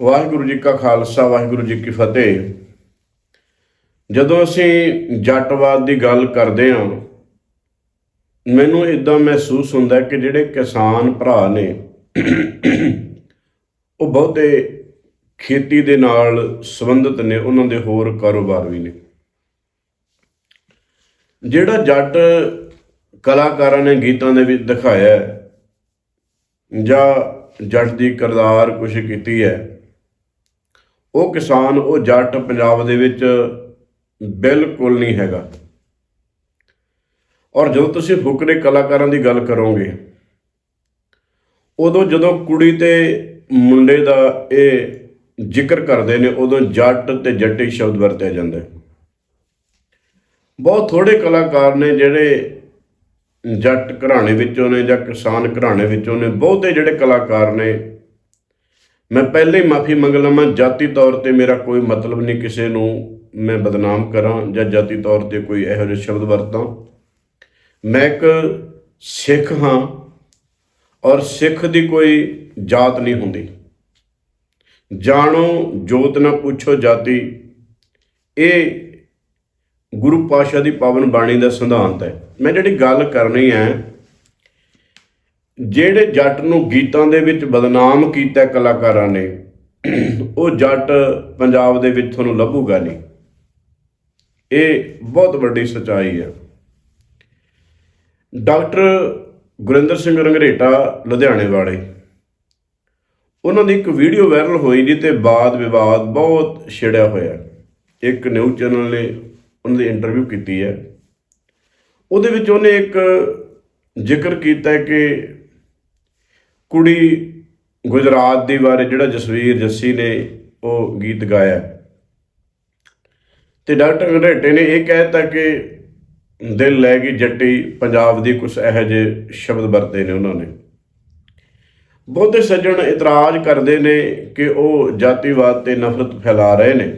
ਵਾਹਿਗੁਰੂ ਜੀ ਕਾ ਖਾਲਸਾ, ਵਾਹਿਗੁਰੂ ਜੀ ਕੀ ਫਤਿਹ। ਜਦੋਂ ਅਸੀਂ ਜੱਟਵਾਦ ਦੀ ਗੱਲ ਕਰਦੇ ਹਾਂ, ਮੈਨੂੰ ਇਦਾਂ ਮਹਿਸੂਸ ਹੁੰਦਾ ਕਿ ਜਿਹੜੇ ਕਿਸਾਨ ਭਰਾ ਨੇ, ਉਹ ਬਹੁਤੇ ਖੇਤੀ ਦੇ ਨਾਲ ਸੰਬੰਧਿਤ ਨੇ, ਉਹਨਾਂ ਦੇ ਹੋਰ ਕਾਰੋਬਾਰ ਵੀ ਨੇ। ਜਿਹੜਾ ਜੱਟ ਕਲਾਕਾਰਾਂ ਨੇ ਗੀਤਾਂ ਦੇ ਵਿੱਚ ਦਿਖਾਇਆ ਜਾਂ ਜੱਟ ਦੀ ਕਿਰਦਾਰ ਕੁਛ ਕੀਤੀ ਹੈ ਉਹ ਕਿਸਾਨ, ਉਹ ਜੱਟ ਪੰਜਾਬ ਦੇ ਵਿੱਚ ਬਿਲਕੁਲ ਨਹੀਂ ਹੈਗਾ। ਔਰ ਜਦੋਂ ਤੁਸੀਂ ਫੁਕਰੇ ਕਲਾਕਾਰਾਂ ਦੀ ਗੱਲ ਕਰੋਗੇ, ਉਦੋਂ ਜਦੋਂ ਕੁੜੀ ਤੇ ਮੁੰਡੇ ਦਾ ਇਹ ਜ਼ਿਕਰ ਕਰਦੇ ਨੇ, ਉਦੋਂ ਜੱਟ ਤੇ ਜੱਟੀ ਸ਼ਬਦ ਵਰਤਿਆ ਜਾਂਦਾ ਬਹੁਤ ਥੋੜੇ ਕਲਾਕਾਰ ਨੇ ਜਿਹੜੇ ਜੱਟ ਘਰਾਣੇ ਵਿੱਚੋਂ ਨੇ ਜਾਂ ਕਿਸਾਨ ਘਰਾਣੇ ਵਿੱਚੋਂ ਨੇ, ਬਹੁਤੇ ਜਿਹੜੇ ਕਲਾਕਾਰ ਨੇ ਮੈਂ ਪਹਿਲੇ ਹੀ ਮਾਫੀ ਮੰਗ ਲਵਾਂ, ਜਾਤੀ ਤੌਰ ਤੇ ਮੇਰਾ ਕੋਈ ਮਤਲਬ ਨਹੀਂ ਕਿਸੇ ਨੂੰ ਮੈਂ ਬਦਨਾਮ ਕਰਾਂ ਜਾਂ ਜਾਤੀ ਤੌਰ ਤੇ ਕੋਈ ਇਹੋ ਜਿਹੇ ਸ਼ਬਦ ਵਰਤਾਂ। ਮੈਂ ਇੱਕ ਸਿੱਖ ਹਾਂ ਔਰ ਸਿੱਖ ਦੀ ਕੋਈ ਜਾਤ ਨਹੀਂ ਹੁੰਦੀ। ਜਾਣੋ, ਜੋਤ ਨਾ ਪੁੱਛੋ ਜਾਤੀ। ਇਹ ਗੁਰੂ ਪਾਸ਼ਾ ਦੀ ਪਾਵਨ ਬਾਣੀ ਦਾ ਸਿਧਾਂਤ ਹੈ। ਮੈਂ ਜਿਹੜੀ ਗੱਲ ਕਰਨੀ ਹੈ ਜਿਹੜੇ ਜੱਟ ਨੂੰ ਗੀਤਾਂ ਦੇ ਵਿੱਚ ਬਦਨਾਮ ਕੀਤਾ ਕਲਾਕਾਰਾਂ ਨੇ, ਉਹ ਜੱਟ ਪੰਜਾਬ ਦੇ ਵਿੱਚ ਤੁਹਾਨੂੰ ਲੱਭੂਗਾ ਨਹੀਂ। ਇਹ ਬਹੁਤ ਵੱਡੀ ਸਚਾਈ ਹੈ। ਡਾਕਟਰ ਗੁਰਿੰਦਰ ਸਿੰਘ ਰੰਗਰੇਟਾ, ਲੁਧਿਆਣੇ ਵਾਲੇ। ਉਹਨਾਂ ਦੀ ਇੱਕ ਵੀਡੀਓ ਵਾਇਰਲ ਹੋਈ ਜੀ ਤੇ ਬਾਦ ਵਿਵਾਦ ਬਹੁਤ ਛਿੜਿਆ ਹੋਇਆ। ਇੱਕ ਨਿਊਜ਼ ਚੈਨਲ ਨੇ ਉਹਨਾਂ ਦੀ ਇੰਟਰਵਿਊ ਕੀਤੀ ਹੈ। ਉਹਦੇ ਵਿੱਚ ਉਹਨੇ ਇੱਕ ਜ਼ਿਕਰ ਕੀਤਾ ਕਿ ਕੁੜੀ ਗੁਜਰਾਤ ਦੀ ਬਾਰੇ ਜਿਹੜਾ ਜਸਵੀਰ ਜੱਸੀ ਨੇ ਉਹ ਗੀਤ ਗਾਇਆ ਹੈ। ਤੇ ਡਾਕਟਰ ਘਰੇਟੇ ਨੇ ਇਹ ਕਹਿਤਾ ਕਿ ਦਿਲ ਲੈ ਗਈ ਜੱਟੀ, ਪੰਜਾਬ ਦੀ ਕੁਝ ਇਹੋ ਜਿਹੇ ਸ਼ਬਦ ਵਰਤੇ ਨੇ ਉਹਨਾਂ ਨੇ ਬਹੁਤੇ ਸੱਜਣ ਇਤਰਾਜ਼ ਕਰਦੇ ਨੇ ਕਿ ਉਹ ਜਾਤੀਵਾਦ ਤੇ ਨਫ਼ਰਤ ਫੈਲਾ ਰਹੇ ਨੇ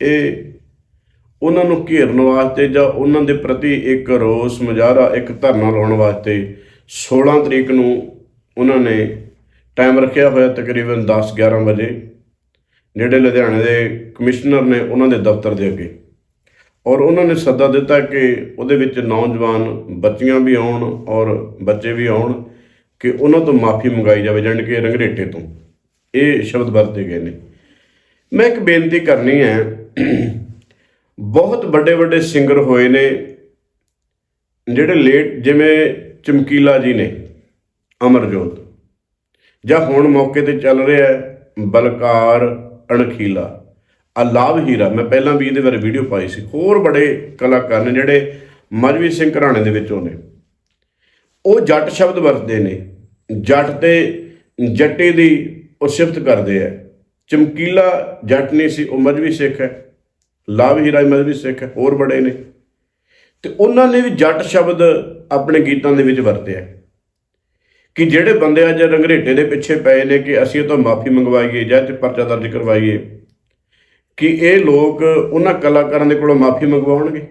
ਇਹ ਉਹਨਾਂ ਨੂੰ ਘੇਰਨ ਵਾਸਤੇ ਜਾਂ ਉਹਨਾਂ ਦੇ ਪ੍ਰਤੀ ਇੱਕ ਰੋਸ ਮੁਜ਼ਾਹਰਾ ਇੱਕ ਧਰਨਾ ਲਾਉਣ ਵਾਸਤੇ 16 ਤਰੀਕ ਨੂੰ ਉਹਨਾਂ ਨੇ ਟਾਈਮ ਰੱਖਿਆ ਹੋਇਆ ਤਕਰੀਬਨ 10-11 ਵਜੇ। ਜਿਹੜੇ ਲੁਧਿਆਣੇ ਦੇ ਕਮਿਸ਼ਨਰ ਨੇ ਉਹਨਾਂ ਦੇ ਦਫ਼ਤਰ ਦੇ ਅੱਗੇ। ਔਰ ਉਹਨਾਂ ਨੇ ਸੱਦਾ ਦਿੱਤਾ ਕਿ ਉਹਦੇ ਵਿੱਚ ਨੌਜਵਾਨ ਬੱਚੀਆਂ ਵੀ ਆਉਣ ਔਰ ਬੱਚੇ ਵੀ ਆਉਣ ਕਿ ਉਹਨਾਂ ਤੋਂ ਮਾਫੀ ਮੰਗਾਈ ਜਾਵੇ, ਜਾਣੀ ਕਿ ਰੰਗਰੇਟੇ ਤੋਂ। ਇਹ ਸ਼ਬਦ ਵਰਤੇ ਗਏ ਨੇ। ਮੈਂ ਇੱਕ ਬੇਨਤੀ ਕਰਨੀ ਹੈ, ਬਹੁਤ ਵੱਡੇ ਵੱਡੇ ਸਿੰਗਰ ਹੋਏ ਨੇ, ਜਿਹੜੇ ਲੇਟ ਜਿਵੇਂ ਚਮਕੀਲਾ ਜੀ ਨੇ। ਅਮਰਜੋਤ ਜਾਂ ਹੁਣ ਮੌਕੇ ਤੇ ਚੱਲ ਰਿਹਾ ਹੈ ਬਲਕਾਰ ਅਣਖੀਲਾ। ਆ ਹੀਰਾ, ਮੈਂ ਪਹਿਲਾਂ ਵੀ ਇਹਦੇ ਬਾਰੇ ਵੀਡੀਓ ਪਾਈ ਸੀ। ਹੋਰ ਬੜੇ ਕਲਾਕਾਰ ਨੇ ਜਿਹੜੇ ਮਜਵੀ ਸਿੰਘ ਘਰਾਣੇ ਦੇ ਵਿੱਚੋਂ ਨੇ ਉਹ ਜੱਟ ਸ਼ਬਦ ਵਰਤਦੇ ਨੇ। ਜੱਟ ਤੇ ਜੱਟੇ ਦੀ ਉਹ ਸਿਫਤ ਕਰਦੇ ਆ। ਚਮਕੀਲਾ ਜੱਟ ਨਹੀਂ ਸੀ, ਉਹ ਮਜਵੀ ਸਿੱਖ ਹੈ। ਲਾਭ ਹੀਰਾ ਵੀ ਮਜਵੀ ਸਿੱਖ ਹੈ, ਹੋਰ ਬੜੇ ਨੇ। ਤੇ ਉਹਨਾਂ ਨੇ ਵੀ ਜੱਟ ਸ਼ਬਦ ਆਪਣੇ ਗੀਤਾਂ ਦੇ ਵਿੱਚ ਵਰਤਿਆ ਕਿ ਜਿਹੜੇ ਬੰਦੇ ਅੱਜ ਰੰਗਰੇਟੇ ਦੇ ਪਿੱਛੇ ਪਏ ਨੇ ਕਿ ਅਸੀਂ ਇਹ ਤੋਂ ਮਾਫੀ ਮੰਗਵਾਈਏ ਜਾਂ ਤੇ ਪਰਚਾ ਦਰਜ ਕਰਵਾਈਏ, ਕਿ ਇਹ ਲੋਕ ਉਹਨਾਂ ਕਲਾਕਾਰਾਂ ਦੇ ਕੋਲੋਂ ਮਾਫੀ ਮੰਗਵਾਉਣਗੇ,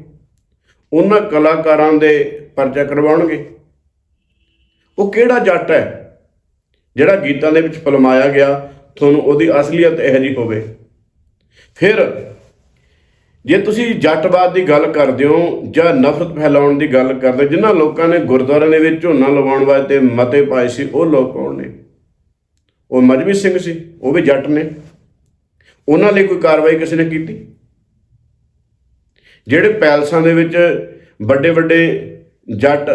ਉਹਨਾਂ ਕਲਾਕਾਰਾਂ ਦੇ ਪਰਚਾ ਕਰਵਾਉਣਗੇ। ਉਹ ਕਿਹੜਾ ਜੱਟ ਹੈ ਜਿਹੜਾ ਗੀਤਾਂ ਦੇ ਵਿੱਚ ਫਲਮਾਇਆ ਗਿਆ, ਤੁਹਾਨੂੰ ਉਹਦੀ ਅਸਲੀਅਤ ਇਹੋ ਜਿਹੀ ਹੋਵੇ। ਫਿਰ ਜੇ ਤੁਸੀਂ ਜੱਟਵਾਦ ਦੀ ਗੱਲ ਕਰਦੇ ਹੋ ਜਾਂ ਨਫ਼ਰਤ ਫੈਲਾਉਣ ਦੀ ਗੱਲ ਕਰਦੇ ਜਿਨ੍ਹਾਂ ਲੋਕਾਂ ਨੇ ਗੁਰਦੁਆਰਿਆਂ ਦੇ ਵਿੱਚ ਝੋਨਾ ਲਵਾਉਣ ਵਾਸਤੇ ਮਤੇ ਪਾਏ ਸੀ, ਉਹ ਲੋਕ ਕੌਣ ਨੇ? ਉਹ ਮਜਬੀ ਸਿੰਘ ਸੀ, ਉਹ ਵੀ ਜੱਟ ਨੇ। ਉਹਨਾਂ ਲਈ ਕੋਈ ਕਾਰਵਾਈ ਕਿਸੇ ਨੇ ਕੀਤੀ? ਜਿਹੜੇ ਪੈਲਸਾਂ ਦੇ ਵਿੱਚ ਵੱਡੇ ਵੱਡੇ ਜੱਟ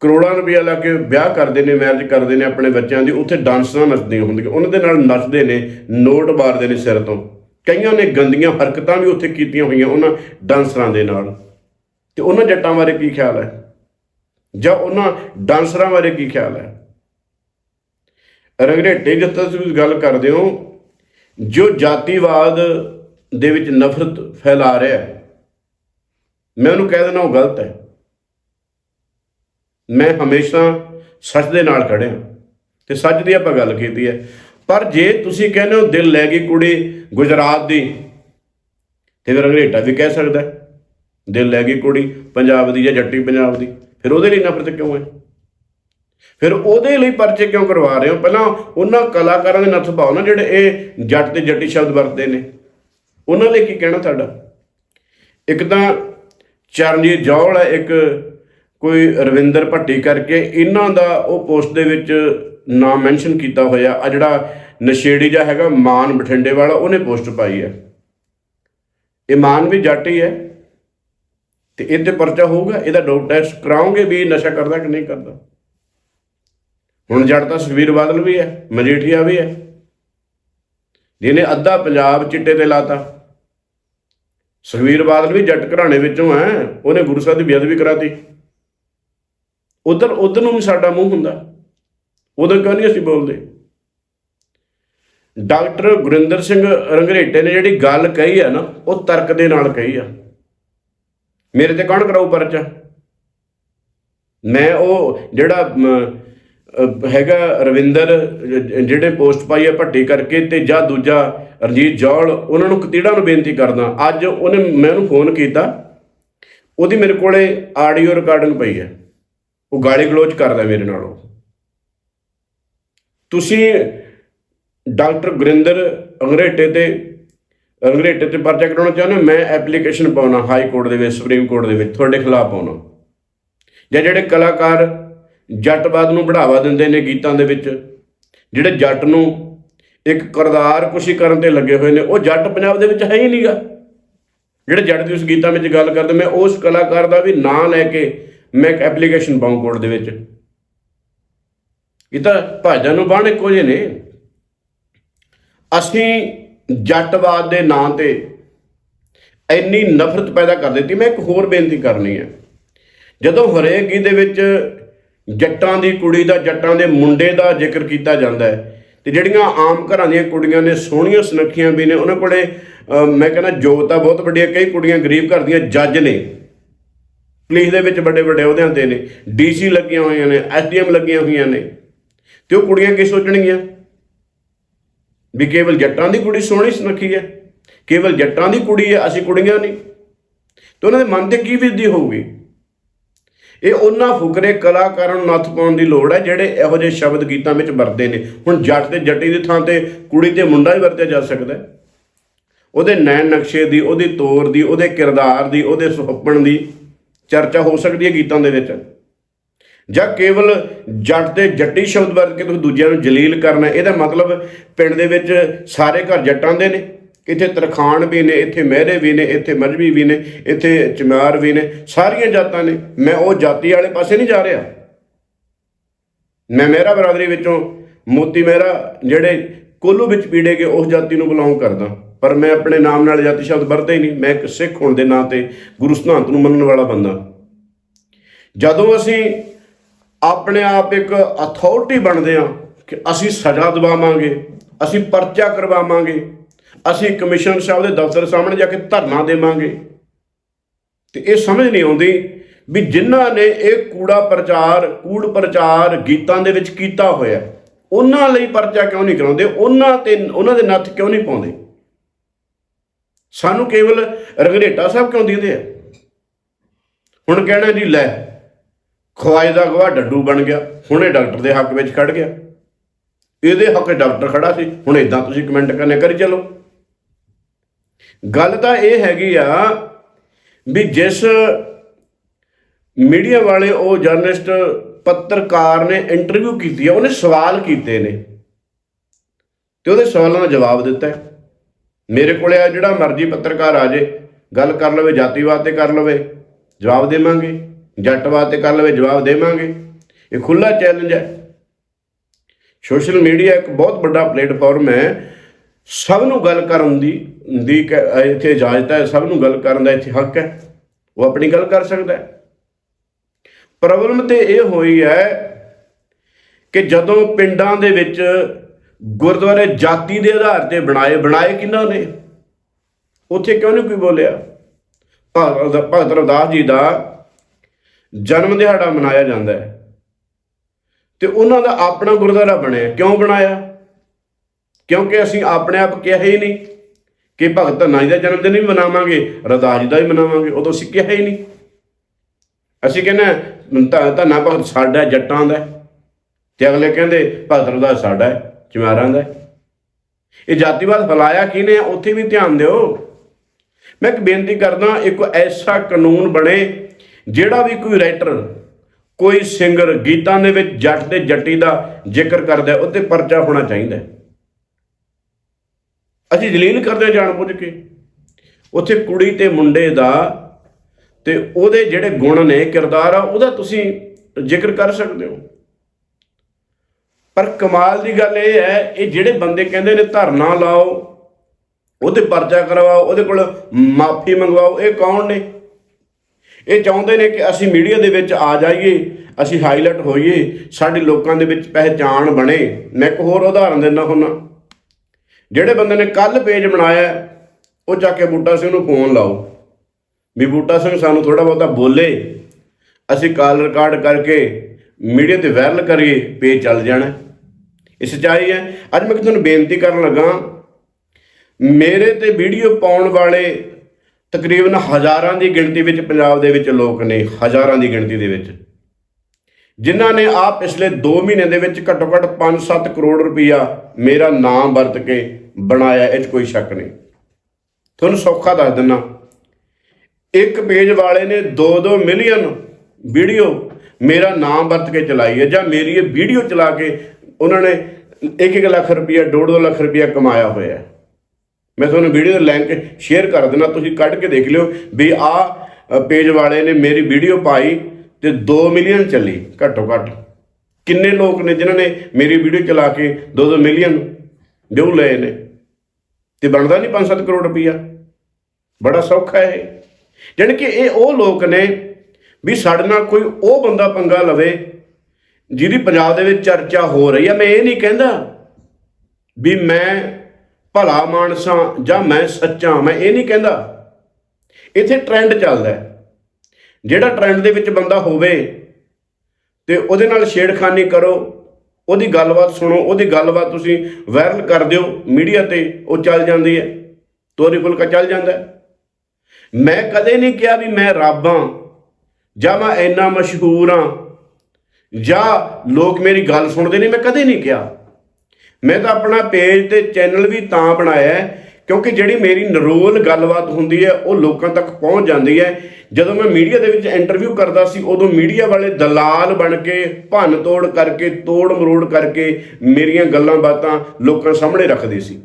ਕਰੋੜਾਂ ਰੁਪਇਆ ਲਾ ਕੇ ਵਿਆਹ ਕਰਦੇ ਨੇ ਮੈਰਿਜ ਕਰਦੇ ਨੇ ਆਪਣੇ ਬੱਚਿਆਂ ਦੀ, ਉੱਥੇ ਡਾਂਸਾਂ ਨੱਚਦੀਆਂ ਹੁੰਦੀਆਂ, ਉਹਨਾਂ ਦੇ ਨਾਲ ਨੱਚਦੇ ਨੇ, ਨੋਟ ਮਾਰਦੇ ਨੇ ਸਿਰ ਤੋਂ। ਕਈਆਂ ਨੇ ਗੰਦੀਆਂ ਹਰਕਤਾਂ ਵੀ ਉੱਥੇ ਕੀਤੀਆਂ ਹੋਈਆਂ ਉਹਨਾਂ ਡਾਂਸਰਾਂ ਦੇ ਨਾਲ। ਤੇ ਉਹਨਾਂ ਜੱਟਾਂ ਬਾਰੇ ਕੀ ਖਿਆਲ ਹੈ? ਜਾਂ ਉਹਨਾਂ ਡਾਂਸਰਾਂ ਬਾਰੇ ਕੀ ਖਿਆਲ ਹੈ? ਰੰਗਰੇਟੇ ਜਿੱਥੇ ਤੁਸੀਂ ਗੱਲ ਕਰਦੇ ਹੋ, ਜੋ ਜਾਤੀਵਾਦ ਦੇ ਵਿੱਚ ਨਫ਼ਰਤ ਫੈਲਾ ਰਿਹਾ ਹੈ, ਮੈਂ ਉਹਨੂੰ ਕਹਿ ਦੇਣਾ ਉਹ ਗਲਤ ਹੈ। ਮੈਂ ਹਮੇਸ਼ਾ ਸੱਚ ਦੇ ਨਾਲ ਖੜਿਆ ਤੇ ਸੱਚ ਦੀ ਆਪਾਂ ਗੱਲ ਕੀਤੀ ਹੈ। ਪਰ ਜੇ ਤੁਸੀਂ ਕਹਿੰਦੇ ਹੋ ਦਿਲ ਲੈ ਗਈ ਕੁੜੀ ਗੁਜਰਾਤ ਦੀ, ਤੇ ਫਿਰ ਅੰਗਰੇਟਾ ਵੀ ਕਹਿ ਸਕਦਾ ਦਿਲ ਲੈ ਗਈ ਕੁੜੀ ਪੰਜਾਬ ਦੀ ਜਾਂ ਜੱਟੀ ਪੰਜਾਬ ਦੀ, ਫਿਰ ਉਹਦੇ ਲਈ ਨਫ਼ਰਤ ਕਿਉਂ ਹੈ? ਫਿਰ ਉਹਦੇ ਲਈ ਪਰਚੇ ਕਿਉਂ ਕਰਵਾ ਰਹੇ ਹੋ? ਪਹਿਲਾਂ ਉਹਨਾਂ ਕਲਾਕਾਰਾਂ ਦੇ ਨੱਥ ਪਾਓ ਨਾ ਜਿਹੜੇ ਇਹ ਜੱਟ ਤੇ ਜੱਟੀ ਸ਼ਬਦ ਵਰਤਦੇ ਨੇ। ਉਹਨਾਂ ਲਈ ਕੀ ਕਹਿਣਾ ਤੁਹਾਡਾ? ਇੱਕ ਤਾਂ ਚਰਨਜੀਤ ਜੌਲ ਹੈ, ਇੱਕ ਕੋਈ ਰਵਿੰਦਰ ਭੱਟੀ ਕਰਕੇ ਇਹਨਾਂ ਦਾ ਉਹ ਪੋਸਟ ਦੇ ਵਿੱਚ ਨਾਮ ਮੈਂਸ਼ਨ ਕੀਤਾ ਹੋਇਆ। ਆ ਜਿਹੜਾ ਨਸ਼ੇੜੀ ਜਿਹਾ ਹੈਗਾ, ਮਾਨ ਬਠਿੰਡੇ ਵਾਲਾ, ਉਹਨੇ ਪੋਸਟ ਪਾਈ ਹੈ। ਇਹ ਮਾਨ ਵੀ ਜੱਟ ਹੀ ਹੈ। ਤੇ ਇਹ ਤੇ ਪਰਚਾ ਹੋਊਗਾ, ਇਹਦਾ ਡੋਪ ਟੈਸਟ ਕਰਾਉਂਗੇ ਵੀ ਨਸ਼ਾ ਕਰਦਾ ਕਿ ਨਹੀਂ ਕਰਦਾ। ਹੁਣ ਜੱਟ ਤਾਂ ਸੁਖਬੀਰ ਬਾਦਲ ਵੀ ਹੈ, ਮਜੀਠੀਆ ਵੀ ਹੈ। ਜਿਹਨੇ ਅੱਧਾ ਪੰਜਾਬ ਚਿੱਟੇ ਤੇ ਲਾਤਾ। ਸੁਖਬੀਰ ਬਾਦਲ ਵੀ ਜੱਟ ਘਰਾਣੇ ਵਿੱਚੋਂ ਹੈ, ਉਹਨੇ ਗੁਰੂ ਸਾਹਿਬ ਦੀ ਬੇਅਦਬੀ ਕਰਾਤੀ। ਉਧਰ ਉਧਰ ਨੂੰ ਵੀ ਸਾਡਾ ਮੂੰਹ ਹੁੰਦਾ। ਉਦੋਂ ਕਿਉਂ ਨਹੀਂ ਅਸੀਂ ਬੋਲਦੇ? ਡਾਕਟਰ ਗੁਰਿੰਦਰ ਸਿੰਘ ਰੰਗਰੇਟੇ ਨੇ ਜਿਹੜੀ ਗੱਲ ਕਹੀ ਆ ਨਾ, ਉਹ ਤਰਕ ਦੇ ਨਾਲ ਕਹੀ ਆ। ਮੇਰੇ ਤੇ ਕੌਣ ਕਰਾਊ ਪਰਚਾ? ਮੈਂ ਉਹ ਜਿਹੜਾ ਹੈਗਾ ਰਵਿੰਦਰ, ਜਿਹੜੇ ਪੋਸਟ ਪਾਈ ਆ ਭੱਟੀ ਕਰਕੇ ਤੇ ਜਾਂ ਦੂਜਾ ਰਣਜੀਤ ਜੌਲ, ਉਹਨਾਂ ਨੂੰ ਕਤੀੜਾ ਨੂੰ ਬੇਨਤੀ ਕਰਦਾ। ਅੱਜ ਉਹਨੇ ਮੈਂ ਉਹਨੂੰ ਫੋਨ ਕੀਤਾ, ਉਹਦੀ ਮੇਰੇ ਕੋਲੇ ਆਡੀਓ ਰਿਕਾਰਡਿੰਗ ਪਈ ਹੈ। ਉਹ ਗਾਲੀ ਗਲੋਚ ਕਰਦਾ ਮੇਰੇ ਨਾਲ। ਉਹ ਤੁਸੀਂ ਡਾਕਟਰ ਗੁਰਿੰਦਰ ਅੰਗਰੇਟੇ ਤੇ ਅੰਗਰੇਟੇ ਤੇ ਪਰਚਾ ਕਰਾਉਣਾ ਚਾਹੁੰਦੇ ਹੋ? ਮੈਂ ਐਪਲੀਕੇਸ਼ਨ ਪਾਉਣਾ, ਹਾਈ ਕੋਰਟ ਦੇ ਵਿੱਚ, ਸੁਪਰੀਮ ਕੋਰਟ ਦੇ ਵਿੱਚ, ਤੁਹਾਡੇ ਖਿਲਾਫ ਪਾਉਣਾ। ਜਾਂ ਜਿਹੜੇ ਕਲਾਕਾਰ ਜੱਟਵਾਦ ਨੂੰ ਬੜਾਵਾ ਦਿੰਦੇ ਨੇ ਗੀਤਾਂ ਦੇ ਵਿੱਚ, ਜਿਹੜੇ ਜੱਟ ਨੂੰ ਇੱਕ ਕਰਦਾਰ ਕੁਸ਼ੀ ਕਰਨ ਤੇ ਲੱਗੇ ਹੋਏ ਨੇ, ਉਹ ਜੱਟ ਪੰਜਾਬ ਦੇ ਵਿੱਚ ਹੈ ਹੀ ਨਹੀਂਗਾ। ਜਿਹੜੇ ਜੱਟ ਦੀ ਉਸ ਗੀਤਾਂ ਵਿੱਚ ਗੱਲ ਕਰਦੇ, ਮੈਂ ਉਸ ਕਲਾਕਾਰ ਦਾ ਵੀ ਨਾਂ ਲੈ ਕੇ ਮੈਂ ਇੱਕ ਐਪਲੀਕੇਸ਼ਨ ਪਾਉਂ ਕੋਰਟ ਦੇ ਵਿੱਚ। ਇਹ ਤਾਂ ਭਾਜਾਂ ਨੂੰ ਬਾਣ ਇੱਕੋ ਜਿਹੇ ਨੇ। ਅਸੀਂ ਜੱਟਵਾਦ ਦੇ ਨਾਂ ਤੇ ਇੰਨੀ ਨਫ਼ਰਤ ਪੈਦਾ ਕਰ ਦਿੱਤੀ, ਮੈਂ ਇੱਕ ਹੋਰ ਬੇਨਤੀ ਕਰਨੀ ਹੈ। ਜਦੋਂ ਹਰੇਕ ਗੀਤ ਦੇ ਵਿੱਚ ਜੱਟਾਂ ਦੀ ਕੁੜੀ ਦਾ, ਜੱਟਾਂ ਦੇ ਮੁੰਡੇ ਦਾ ਜ਼ਿਕਰ ਕੀਤਾ ਜਾਂਦਾ ਹੈ, ਤੇ ਜਿਹੜੀਆਂ ਆਮ ਘਰਾਂ ਦੀਆਂ ਕੁੜੀਆਂ ਨੇ, ਸੋਹਣੀਆਂ ਸੁਨੱਖੀਆਂ ਵੀ ਨੇ, ਉਹਨਾਂ ਕੋਲੇ ਮੈਂ ਕਹਿੰਦਾ ਯੋਗਤਾ ਬਹੁਤ ਵੱਡੀ ਹੈ ਕਈ ਕੁੜੀਆਂ ਗਰੀਬ ਘਰ ਦੀਆਂ ਜੱਜ ਨੇ। ਪੁਲਿਸ ਦੇ ਵਿੱਚ ਵੱਡੇ ਵੱਡੇ ਅਹੁਦਿਆਂ ਤੇ ਨੇ, ਡੀਸੀ ਲੱਗੀਆਂ ਹੋਈਆਂ ਨੇ, ਐਸਡੀਐਮ ਲੱਗੀਆਂ ਹੋਈਆਂ ਨੇ। ਤੇ ਉਹ ਕੁੜੀਆਂ ਕੀ ਸੋਚਣਗੀਆਂ? ਵੀ ਕੇਵਲ ਜੱਟਾਂ ਦੀ ਕੁੜੀ ਸੋਹਣੀ ਸੁਨੱਖੀ ਹੈ, ਕੇਵਲ ਜੱਟਾਂ ਦੀ ਕੁੜੀ ਹੈ, ਅਸੀਂ ਕੁੜੀਆਂ ਨਹੀਂ। ਤੇ ਉਹਨਾਂ ਦੇ ਮਨ ਤੇ ਕੀ ਵਿਧੀ ਹੋਊਗੀ? ਇਹ ਉਹਨਾਂ ਫੁਕਰੇ ਕਲਾਕਾਰਾਂ ਨੂੰ ਨੱਥ ਪਾਉਣ ਦੀ ਲੋੜ ਹੈ, ਜਿਹੜੇ ਇਹੋ ਜਿਹੇ ਸ਼ਬਦ ਗੀਤਾਂ ਵਿੱਚ ਵਰਤੇ ਨੇ। ਹੁਣ ਜੱਟ ਤੇ ਜੱਟੀ ਦੀ ਥਾਂ ਤੇ ਕੁੜੀ ਤੇ ਮੁੰਡਾ ਹੀ ਵਰਤਿਆ ਜਾ ਸਕਦਾ ਹੈ। ਉਹਦੇ ਨੈਣ ਨਕਸ਼ੇ ਦੀ, ਉਹਦੀ ਤੌਰ ਦੀ, ਉਹਦੇ ਕਿਰਦਾਰ ਦੀ, ਉਹਦੇ ਸੁਹੱਪਣ ਦੀ ਚਰਚਾ ਹੋ ਸਕਦੀ ਹੈ ਗੀਤਾਂ ਦੇ ਵਿੱਚ। ਜਾਂ ਕੇਵਲ ਜੱਟ ਦੇ ਜੱਟੀ ਸ਼ਬਦ ਵਰਤ ਕੇ ਤੁਸੀਂ ਦੂਜਿਆਂ ਨੂੰ ਜਲੀਲ ਕਰਨਾ, ਇਹਦਾ ਮਤਲਬ ਪਿੰਡ ਦੇ ਵਿੱਚ ਸਾਰੇ ਘਰ ਜੱਟਾਂ ਦੇ ਨੇ, ਇੱਥੇ ਤਰਖਾਣ ਵੀ ਨੇ, ਇੱਥੇ ਮਹਿਰੇ ਵੀ ਨੇ, ਇੱਥੇ ਮਜਬੀ ਵੀ ਨੇ, ਇੱਥੇ ਚਮਾਰ ਵੀ ਨੇ, ਸਾਰੀਆਂ ਜਾਤਾਂ ਨੇ। ਮੈਂ ਉਹ ਜਾਤੀ ਵਾਲੇ ਪਾਸੇ ਨਹੀਂ ਜਾ ਰਿਹਾ। ਮੈਂ ਮਹਿਰਾ ਬਰਾਦਰੀ ਵਿੱਚੋਂ ਮੋਤੀ ਮਹਿਰਾ ਜਿਹੜੇ ਕੋਲੂ ਵਿੱਚ ਪੀੜੇ ਗਏ, ਉਸ ਜਾਤੀ ਨੂੰ ਬਿਲੋਂਗ ਕਰਦਾ। ਪਰ ਮੈਂ ਆਪਣੇ ਨਾਮ ਨਾਲ ਜਾਤੀ ਸ਼ਬਦ ਵਰਤਦਾ ਹੀ ਨਹੀਂ। ਮੈਂ ਇੱਕ ਸਿੱਖ ਹੋਣ ਦੇ ਨਾਂ ਤੇ ਗੁਰੂ ਸਿਧਾਂਤ ਨੂੰ ਮੰਨਣ ਵਾਲਾ ਬੰਦਾ। ਜਦੋਂ ਅਸੀਂ ਆਪਣੇ ਆਪ ਇੱਕ ਅਥਾਰਟੀ ਬਣਦੇ ਹਾਂ ਕਿ ਅਸੀਂ ਸਜ਼ਾ ਦਿਵਾਵਾਂਗੇ, ਅਸੀਂ ਪਰਚਾ ਕਰਵਾਵਾਂਗੇ, ਅਸੀਂ ਕਮਿਸ਼ਨ ਸਾਹਿਬ ਦੇ ਦਫ਼ਤਰ ਸਾਹਮਣੇ ਜਾ ਕੇ ਧਰਨਾ ਦੇਵਾਂਗੇ, ਤੇ ਇਹ ਸਮਝ ਨਹੀਂ ਆਉਂਦੀ ਵੀ ਜਿਨ੍ਹਾਂ ਨੇ ਇਹ ਕੂੜਾ ਪ੍ਰਚਾਰ, ਕੂੜ ਪ੍ਰਚਾਰ ਗੀਤਾਂ ਦੇ ਵਿੱਚ ਕੀਤਾ ਹੋਇਆ ਉਹਨਾਂ ਲਈ ਪਰਚਾ ਕਿਉਂ ਨਹੀਂ ਕਰਾਉਂਦੇ? ਉਹਨਾਂ ਤੇ, ਉਹਨਾਂ ਦੇ ਨੱਥ ਕਿਉਂ ਨਹੀਂ ਪਾਉਂਦੇ? ਸਾਨੂੰ ਕੇਵਲ ਰਗੜੇਟਾ ਸਾਹਿਬ ਕਿਉਂ ਦਿੰਦੇ ਆ? ਹੁਣ ਕਹਿਣਾ ਜੀ, ਲੈ ਖਵਾਜ ਦਾ ਗਵਾ ਡੱਡੂ ਬਣ ਗਿਆ, ਹੁਣੇ ਡਾਕਟਰ ਦੇ ਹੱਕ ਵਿੱਚ ਖੜ ਗਿਆ। ਇਹਦੇ ਹੱਕ ਡਾਕਟਰ ਖੜਾ ਸੀ, ਹੁਣ ਇਦਾਂ ਤੁਸੀਂ ਕਮੈਂਟ ਕਰਨੇ, ਕਰੀ ਚਲੋ। ਗੱਲ ਤਾਂ ਇਹ ਹੈਗੀ ਆ ਵੀ ਜਿਸ ਮੀਡੀਆ ਵਾਲੇ ਉਹ ਜਰਨਲਿਸਟ, ਪੱਤਰਕਾਰ ਨੇ ਇੰਟਰਵਿਊ ਕੀਤੀ ਆ, ਉਹਨੇ ਸਵਾਲ ਕੀਤੇ ਨੇ। ਤੇ ਉਹਦੇ ਸਵਾਲਾਂ ਦਾ ਜਵਾਬ ਦਿੱਤਾ ਹੈ। ਮੇਰੇ ਕੋਲੇ ਆ ਜਿਹੜਾ ਮਰਜ਼ੀ ਪੱਤਰਕਾਰ ਆ ਜੇ, ਗੱਲ ਕਰ ਲਵੇ ਜਾਤੀਵਾਦ ਤੇ ਕਰ ਲਵੇ, ਜਵਾਬ ਦੇਵਾਂਗੇ ਜੱਟਵਾਦ ਤੇ ਕਰ ਲਵੇ, ਜਵਾਬ ਦੇਵਾਂਗੇ। ਇਹ ਖੁੱਲਾ ਚੈਲੰਜ ਹੈ। ਸੋਸ਼ਲ ਮੀਡੀਆ ਇੱਕ ਬਹੁਤ ਵੱਡਾ ਪਲੇਟਫਾਰਮ ਹੈ। ਸਭ ਨੂੰ ਗੱਲ ਕਰਨ ਦੀ ਦੀ ਕ- ਇੱਥੇ ਇਜਾਜ਼ਤ ਹੈ, ਸਭ ਨੂੰ ਗੱਲ ਕਰਨ ਦਾ ਇੱਥੇ ਹੱਕ ਹੈ। ਉਹ ਆਪਣੀ ਗੱਲ ਕਰ ਸਕਦਾ ਹੈ। ਪ੍ਰੋਬਲਮ ਤੇ ਇਹ ਹੋਈ ਹੈ ਕਿ ਜਦੋਂ ਪਿੰਡਾਂ ਦੇ ਵਿੱਚ ਗੁਰਦੁਆਰੇ ਜਾਤੀ ਦੇ ਆਧਾਰ ਤੇ ਬਣਾਏ ਬਣਾਏ ਕਿਹਨਾਂ ਨੇ? ਉੱਥੇ ਕਿਉਂ ਨਹੀਂ ਕੋਈ ਬੋਲਿਆ? ਭਗਤ ਭਗਤ ਰਵਿਦਾਸ ਜੀ ਦਾ ਜਨਮ ਦਿਹਾੜਾ ਮਨਾਇਆ ਜਾਂਦਾ ਹੈ। ਤੇ ਉਹਨਾਂ ਦਾ ਆਪਣਾ ਗੁਰਦੁਆਰਾ ਬਣਿਆ। ਕਿਉਂ ਬਣਾਇਆ? ਕਿਉਂਕਿ ਅਸੀਂ ਆਪਣੇ ਆਪ ਕਿਹਾ ਹੀ ਨਹੀਂ ਕਿ ਭਗਤ ਧੰਨਾ ਜੀ ਦਾ ਜਨਮ ਦਿਨ ਵੀ ਮਨਾਵਾਂਗੇ, ਰਵਿਦਾਸ ਜੀ ਦਾ ਵੀ ਮਨਾਵਾਂਗੇ। ਉਦੋਂ ਅਸੀਂ ਕਿਹਾ ਹੀ ਨਹੀਂ। ਅਸੀਂ ਕਹਿੰਦੇ ਧੰਨਾ ਭਗਤ ਸਾਡਾ ਜੱਟਾਂ ਦਾ ਹੈ। ਤੇ ਅਗਲੇ ਕਹਿੰਦੇ, ਭਗਤ ਦਾ ਸਾਡਾ ਹੈ। ਚਮਾਰਾਂ ਦਾ। ਇਹ ਜਾਤੀਵਾਦ ਫੈਲਾਇਆ ਕਿਹਨੇ ਆ? ਉੱਥੇ ਵੀ ਧਿਆਨ ਦਿਓ। ਮੈਂ ਇੱਕ ਬੇਨਤੀ ਕਰਦਾ ਇੱਕ ਐਸਾ ਕਾਨੂੰਨ ਬਣੇ ਜਿਹੜਾ ਵੀ ਕੋਈ ਰਾਈਟਰ ਕੋਈ ਸਿੰਗਰ ਗੀਤਾਂ ਦੇ ਵਿੱਚ ਜੱਟ ਤੇ ਜੱਟੀ ਦਾ ਜ਼ਿਕਰ ਕਰਦਾ ਹੈ, ਉੱਤੇ ਪਰਚਾ ਹੋਣਾ ਚਾਹੀਦਾ ਅਸੀਂ ਜਲੀਲ ਕਰਦੇ ਹਾਂ ਜਾਣਬੁੱਝ ਕੇ। ਉੱਥੇ ਕੁੜੀ ਤੇ ਮੁੰਡੇ ਦਾ ਤੇ ਉਹਦੇ ਜਿਹੜੇ ਗੁਣ ਨੇ ਕਿਰਦਾਰ ਆ ਉਹਦਾ ਤੁਸੀਂ ਜ਼ਿਕਰ ਕਰ ਸਕਦੇ ਹੋ। ਪਰ ਕਮਾਲ ਦੀ ਗੱਲ ਇਹ ਹੈ, ਇਹ ਜਿਹੜੇ ਬੰਦੇ ਕਹਿੰਦੇ ਨੇ ਧਰਨਾ ਲਾਓ, ਉਹਦੇ ਪਰਚਾ ਕਰਵਾਓ, ਉਹਦੇ ਕੋਲ ਮਾਫੀ ਮੰਗਵਾਓ, ਇਹ ਕੌਣ ਨੇ? ਇਹ ਚਾਹੁੰਦੇ ਨੇ ਕਿ ਅਸੀਂ ਮੀਡੀਆ ਦੇ ਵਿੱਚ ਆ ਜਾਈਏ, ਅਸੀਂ ਹਾਈਲਾਈਟ ਹੋਈਏ, ਸਾਡੇ ਲੋਕਾਂ ਦੇ ਵਿੱਚ ਪਹਿਚਾਣ ਬਣੇ। ਮੈਂ ਇੱਕ ਹੋਰ ਉਦਾਹਰਨ ਦਿੰਦਾ ਹੁੰਨਾ। ਜਿਹੜੇ ਬੰਦੇ ਨੇ ਕੱਲ ਪੇਜ ਬਣਾਇਆ, ਉਹ ਜਾ ਕੇ ਬੂਟਾ ਸਿੰਘ ਨੂੰ ਫੋਨ ਲਾਓ। ਵੀ ਬੂਟਾ ਸਿੰਘ ਸਾਨੂੰ ਥੋੜਾ ਬਹੁਤਾ ਬੋਲੇ, ਅਸੀਂ ਕਾਲ ਰਿਕਾਰਡ ਕਰਕੇ ਮੀਡੀਆ ਤੇ ਵਾਇਰਲ ਕਰੀਏ ਪੇਜ ਚੱਲ ਜਾਣਾ। ਇਹ ਸੱਚਾਈ ਹੈ। ਅੱਜ ਮੈਂ ਤੁਹਾਨੂੰ ਬੇਨਤੀ ਕਰਨ ਲੱਗਾ, ਮੇਰੇ ਤੇ ਵੀਡੀਓ ਪਾਉਣ ਵਾਲੇ ਤਕਰੀਬਨ ਹਜ਼ਾਰਾਂ ਦੀ ਗਿਣਤੀ ਵਿੱਚ ਪੰਜਾਬ ਦੇ ਵਿੱਚ ਲੋਕ ਨੇ, ਹਜ਼ਾਰਾਂ ਦੀ ਗਿਣਤੀ ਦੇ ਵਿੱਚ। ਜਿਨ੍ਹਾਂ ਨੇ ਆ ਪਿਛਲੇ 2 ਮਹੀਨੇ ਦੇ ਵਿੱਚ ਘੱਟੋ ਘੱਟ 5-7 ਕਰੋੜ ਰੁਪਈਆ ਮੇਰਾ ਨਾਮ ਵਰਤ ਕੇ ਬਣਾਇਆ, ਇਹ 'ਚ ਕੋਈ ਸ਼ੱਕ ਨਹੀਂ। ਤੁਹਾਨੂੰ ਸੌਖਾ ਦੱਸ ਦਿੰਨਾ, ਇੱਕ ਪੇਜ ਵਾਲੇ ਨੇ 2-2 ਮਿਲੀਅਨ ਵੀਡੀਓ ਮੇਰਾ ਨਾਮ ਵਰਤ ਕੇ ਚਲਾਈ ਹੈ ਜਾਂ ਮੇਰੀ ਇਹ ਵੀਡੀਓ ਚਲਾ ਕੇ ਉਹਨਾਂ ਨੇ 1-1 ਲੱਖ ਰੁਪਈਆ 2-2 ਲੱਖ ਰੁਪਈਆ ਕਮਾਇਆ ਹੋਇਆ ਮੈਂ ਤੁਹਾਨੂੰ ਵੀਡੀਓ ਦਾ ਲਿੰਕ ਸ਼ੇਅਰ ਕਰ ਦਿੰਦਾ, ਤੁਸੀਂ ਕੱਢ ਕੇ ਦੇਖ ਲਿਓ ਵੀ ਆ ਪੇਜ ਵਾਲੇ ਨੇ ਮੇਰੀ ਵੀਡੀਓ ਪਾਈ ਤੇ 2 ਮਿਲੀਅਨ ਚੱਲੀ, ਘੱਟੋ ਘੱਟ। ਕਿੰਨੇ ਲੋਕ ਨੇ ਜਿਨ੍ਹਾਂ ਨੇ ਮੇਰੀ ਵੀਡੀਓ ਚਲਾ ਕੇ 2-2 ਮਿਲੀਅਨ ਵਿਊ ਲਏ ਨੇ? ਤੇ ਬਣਦਾ ਨਹੀਂ 5-7 ਕਰੋੜ ਰੁਪਈਆ ਬੜਾ ਸੌਖਾ ਹੈ ਇਹ। ਜਾਣੀ ਕਿ ਇਹ ਉਹ ਲੋਕ ਨੇ ਵੀ ਸਾਡੇ ਨਾਲ ਕੋਈ ਉਹ ਬੰਦਾ ਪੰਗਾ ਲਵੇ ਜਿਹਦੀ ਪੰਜਾਬ ਦੇ ਵਿੱਚ ਚਰਚਾ ਹੋ ਰਹੀ ਹੈ ਮੈਂ ਇਹ ਨਹੀਂ ਕਹਿੰਦਾ ਵੀ ਮੈਂ ਭਲਾ ਮਾਨਸਾਂ ਜਾਂ ਮੈਂ ਸੱਚਾ, ਮੈਂ ਇਹ ਨਹੀਂ ਕਹਿੰਦਾ। ਇੱਥੇ ਟ੍ਰੈਂਡ ਚੱਲਦਾ ਜਿਹੜਾ ਟ੍ਰੈਂਡ ਦੇ ਵਿੱਚ ਬੰਦਾ ਹੋਵੇ ਤੇ ਉਹਦੇ ਨਾਲ ਛੇੜਖਾਨੀ ਕਰੋ, ਉਹਦੀ ਗੱਲਬਾਤ ਸੁਣੋ, ਉਹਦੀ ਗੱਲਬਾਤ ਤੁਸੀਂ ਵਾਇਰਲ ਕਰ ਦਿਓ ਮੀਡੀਆ ਤੇ, ਉਹ ਚੱਲ ਜਾਂਦੀ ਹੈ। ਤੋਰੀ ਫੁਲਕਾ ਚੱਲ ਜਾਂਦਾ ਮੈਂ ਕਦੇ ਨਹੀਂ ਕਿਹਾ ਵੀ ਮੈਂ ਰੱਬ ਹਾਂ ਜਾਂ ਮੈਂ ਇੰਨਾ ਮਸ਼ਹੂਰ ਹਾਂ। ਜਾਂ ਲੋਕ ਮੇਰੀ ਗੱਲ ਸੁਣਦੇ ਨੇ, ਮੈਂ ਕਦੇ ਨਹੀਂ ਕਿਹਾ। ਮੈਂ ਤਾਂ ਆਪਣਾ ਪੇਜ ਤੇ ਚੈਨਲ ਵੀ ਤਾਂ ਬਣਾਇਆ ਕਿਉਂਕਿ ਜਿਹੜੀ ਮੇਰੀ ਨਰੋਲ ਗੱਲਬਾਤ ਹੁੰਦੀ ਹੈ, ਉਹ ਲੋਕਾਂ ਤੱਕ ਪਹੁੰਚ ਜਾਂਦੀ ਹੈ। ਜਦੋਂ ਮੈਂ ਮੀਡੀਆ ਦੇ ਵਿੱਚ ਇੰਟਰਵਿਊ ਕਰਦਾ ਸੀ, ਉਦੋਂ ਮੀਡੀਆ ਵਾਲੇ ਦਲਾਲ ਬਣ ਕੇ, ਭੰਨ ਤੋੜ ਕਰਕੇ, ਤੋੜ ਮਰੋੜ ਕਰਕੇ ਮੇਰੀਆਂ ਗੱਲਾਂ ਬਾਤਾਂ ਲੋਕਾਂ ਸਾਹਮਣੇ ਰੱਖਦੇ ਸੀ।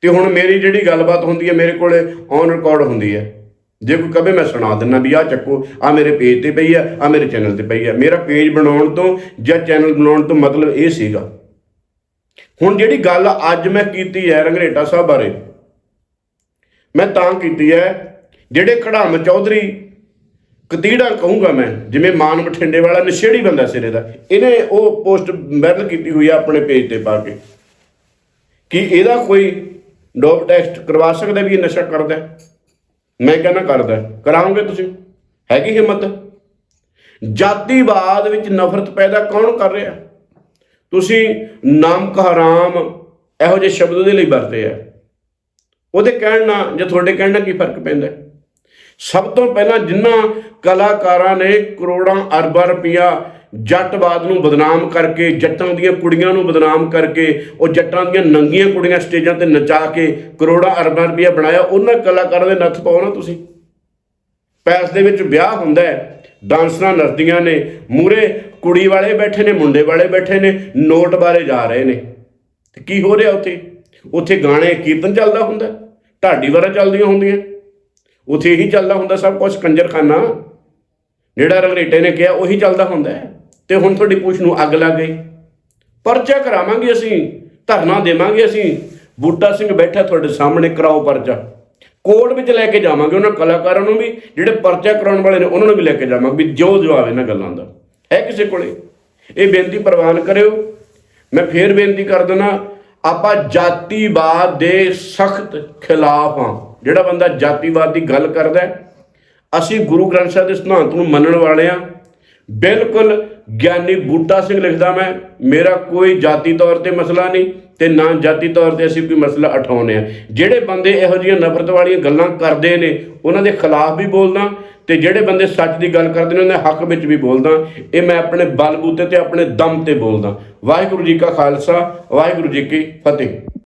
ਤੇ ਹੁਣ ਮੇਰੀ ਜਿਹੜੀ ਗੱਲਬਾਤ ਹੁੰਦੀ ਹੈ, ਮੇਰੇ ਕੋਲੇ ਔਨ ਰਿਕਾਰਡ ਹੁੰਦੀ ਹੈ। ਜੇ ਕੋਈ ਕਵੇ ਮੈਂ ਸੁਣਾ ਦਿੰਨਾ ਵੀ ਆ ਚੱਕੋ ਆ ਮੇਰੇ ਪੇਜ ਤੇ ਪਈ ਆ ਆ ਮੇਰੇ ਚੈਨਲ ਤੇ ਪਈ ਆ। ਮੇਰਾ ਪੇਜ ਬਣਾਉਣ ਤੋਂ ਜਾਂ ਚੈਨਲ ਬਣਾਉਣ ਤੋਂ ਮਤਲਬ ਇਹ ਸੀਗਾ। ਹੁਣ ਜਿਹੜੀ ਗੱਲ ਅੱਜ ਮੈਂ ਕੀਤੀ ਹੈ ਰੰਗਰੇਟਾ ਸਾਹਿਬ ਬਾਰੇ, ਮੈਂ ਤਾਂ ਕੀਤੀ ਹੈ, ਜਿਹੜੇ ਖੜਾਮ ਚੌਧਰੀ ਕਤੀੜਾ ਕਹੂੰਗਾ ਮੈਂ, ਜਿਵੇਂ ਮਾਨ ਬਠਿੰਡੇ ਵਾਲਾ ਨਸ਼ੇੜੀ ਬੰਦਾ ਸਿਰੇ ਦਾ, ਇਹਨੇ ਉਹ ਪੋਸਟ ਵਾਇਰਲ ਕੀਤੀ ਹੋਈ ਆ ਆਪਣੇ ਪੇਜ ਤੇ ਪਾ ਕੇ। ਕਿ ਇਹਦਾ ਕੋਈ ਡੋਪ ਟੈਸਟ ਕਰਵਾ ਸਕਦਾ ਵੀ ਇਹ ਨਸ਼ਾ ਕਰਦਾ ਹੈ? ਮੈਂ ਕਹਿੰਦਾ ਕਰਦਾ ਹੈ। ਕਰਾਓਗੇ ਤੁਸੀਂ? ਹੈਗੀ ਹਿੰਮਤ? ਜਾਤੀਵਾਦ ਵਿੱਚ ਨਫ਼ਰਤ ਪੈਦਾ ਕੌਣ ਕਰ ਰਿਹਾ? ਤੁਸੀਂ ਨਮਕ ਹਰਾਮ ਇਹੋ ਜਿਹੇ ਸ਼ਬਦ ਉਹਦੇ ਲਈ ਵਰਤੇ ਆ। ਉਹਦੇ ਕਹਿਣ ਨਾਲ, ਜਾਂ ਤੁਹਾਡੇ ਕਹਿਣ ਨਾਲ ਕੀ ਫ਼ਰਕ ਪੈਂਦਾ ਸਭ ਤੋਂ ਪਹਿਲਾਂ ਜਿਨ੍ਹਾਂ ਕਲਾਕਾਰਾਂ ਨੇ ਕਰੋੜਾਂ ਅਰਬਾਂ ਰੁਪਈਆ ਜੱਟਵਾਦ ਨੂੰ ਬਦਨਾਮ ਕਰਕੇ, ਜੱਟਾਂ ਦੀਆਂ ਕੁੜੀਆਂ ਨੂੰ ਬਦਨਾਮ ਕਰਕੇ, ਉਹ ਜੱਟਾਂ ਦੀਆਂ ਨੰਗੀਆਂ ਕੁੜੀਆਂ ਸਟੇਜਾਂ ਤੇ ਨਚਾ ਕੇ ਕਰੋੜਾਂ ਅਰਬਾਂ ਰੁਪਈਆ ਬਣਾਇਆ, ਉਹਨਾਂ ਕਲਾਕਾਰਾਂ ਦੇ ਨੱਥ ਪਾਓ ਨਾ ਤੁਸੀਂ। ਪੈਸ ਦੇ ਵਿੱਚ ਵਿਆਹ ਹੁੰਦਾ ਹੈ, ਡਾਂਸਰਾਂ ਨੱਚਦੀਆਂ ਨੇ ਮੂਰੇ ਕੁੜੀ ਵਾਲੇ ਬੈਠੇ ਨੇ, ਮੁੰਡੇ ਵਾਲੇ ਬੈਠੇ ਨੇ, ਨੋਟ ਬਾਰੇ ਜਾ ਰਹੇ ਨੇ। ਤੇ ਕੀ ਹੋ ਰਿਹਾ ਉੱਥੇ? ਉੱਥੇ ਗਾਣੇ, ਕੀਰਤਨ ਚੱਲਦਾ ਹੁੰਦਾ, ਢਾਡੀ ਵਾਰਾਂ ਚੱਲਦੀਆਂ ਹੁੰਦੀਆਂ। ਉੱਥੇ ਇਹੀ ਚੱਲਦਾ ਹੁੰਦਾ ਸਭ ਕੁਝ ਕੰਜਰਖਾਨਾ। ਜਿਹੜਾ ਰੰਗਰੇਟੇ ਨੇ ਕਿਹਾ, ਉਹੀ ਚੱਲਦਾ ਹੁੰਦਾ ਹੈ। ਤੇ ਹੁਣ ਤੁਹਾਡੀ ਪੂਛ ਨੂੰ ਅੱਗ ਲੱਗ ਗਈ। ਪਰਚਾ ਕਰਾਵਾਂਗੇ ਅਸੀਂ, ਧਰਨਾ ਦੇਵਾਂਗੇ ਅਸੀਂ। ਬੂਟਾ ਸਿੰਘ ਬੈਠਾ ਤੁਹਾਡੇ ਸਾਹਮਣੇ, ਕਰਾਓ ਪਰਚਾ। ਕੋਰਟ ਵਿੱਚ ਲੈ ਕੇ ਜਾਵਾਂਗੇ ਉਹਨਾਂ ਕਲਾਕਾਰਾਂ ਨੂੰ ਵੀ, ਜਿਹੜੇ ਪਰਚਾ ਕਰਾਉਣ ਵਾਲੇ ਨੇ, ਉਹਨਾਂ ਨੂੰ ਵੀ ਲੈ ਕੇ ਜਾਵਾਂਗੇ ਵੀ ਜੋ ਜਵਾਬ ਇਹਨਾਂ ਗੱਲਾਂ ਦਾ। ਹੈ ਕਿਸੇ ਕੋਲੇ? ਇਹ ਬੇਨਤੀ ਪ੍ਰਵਾਨ ਕਰਿਓ। ਮੈਂ ਫੇਰ ਬੇਨਤੀ ਕਰ ਦਿੰਦਾ, ਆਪਾਂ ਜਾਤੀਵਾਦ ਦੇ ਸਖਤ ਖਿਲਾਫ ਹਾਂ। ਜਿਹੜਾ ਬੰਦਾ ਜਾਤੀਵਾਦ ਦੀ ਗੱਲ ਕਰਦਾ ਅਸੀਂ ਗੁਰੂ ਗ੍ਰੰਥ ਸਾਹਿਬ ਦੇ ਸਿਧਾਂਤ ਨੂੰ ਮੰਨਣ ਵਾਲੇ ਹਾਂ। ਬਿਲਕੁਲ ਗਿਆਨੀ ਬੂਟਾ ਸਿੰਘ ਲਿਖਦਾ ਮੈਂ, ਮੇਰਾ ਕੋਈ ਜਾਤੀ ਤੌਰ ਤੇ ਮਸਲਾ ਨਹੀਂ ਤੇ ਨਾ ਜਾਤੀ ਤੌਰ ਤੇ ਅਸੀਂ ਕੋਈ ਮਸਲਾ ਉਠਾਉਂਦੇ ਆ ਜਿਹੜੇ ਬੰਦੇ ਇਹੋ ਜਿਹੀਆਂ ਨਫ਼ਰਤ ਵਾਲੀਆਂ ਗੱਲਾਂ ਕਰਦੇ ਨੇ, ਉਹਨਾਂ ਦੇ ਖਿਲਾਫ ਵੀ ਬੋਲਦਾ ਤੇ ਜਿਹੜੇ ਬੰਦੇ ਸੱਚ ਦੀ ਗੱਲ ਕਰਦੇ ਨੇ, ਉਹਨਾਂ ਦੇ ਹੱਕ ਵਿੱਚ ਵੀ ਬੋਲਦਾ। ਇਹ ਮੈਂ ਆਪਣੇ ਬਲਬੂਤੇ ਤੇ ਆਪਣੇ ਦਮ ਤੇ ਬੋਲਦਾ। ਵਾਹਿਗੁਰੂ ਜੀ ਕਾ ਖਾਲਸਾ, ਵਾਹਿਗੁਰੂ ਜੀ ਕੀ ਫਤਿਹ।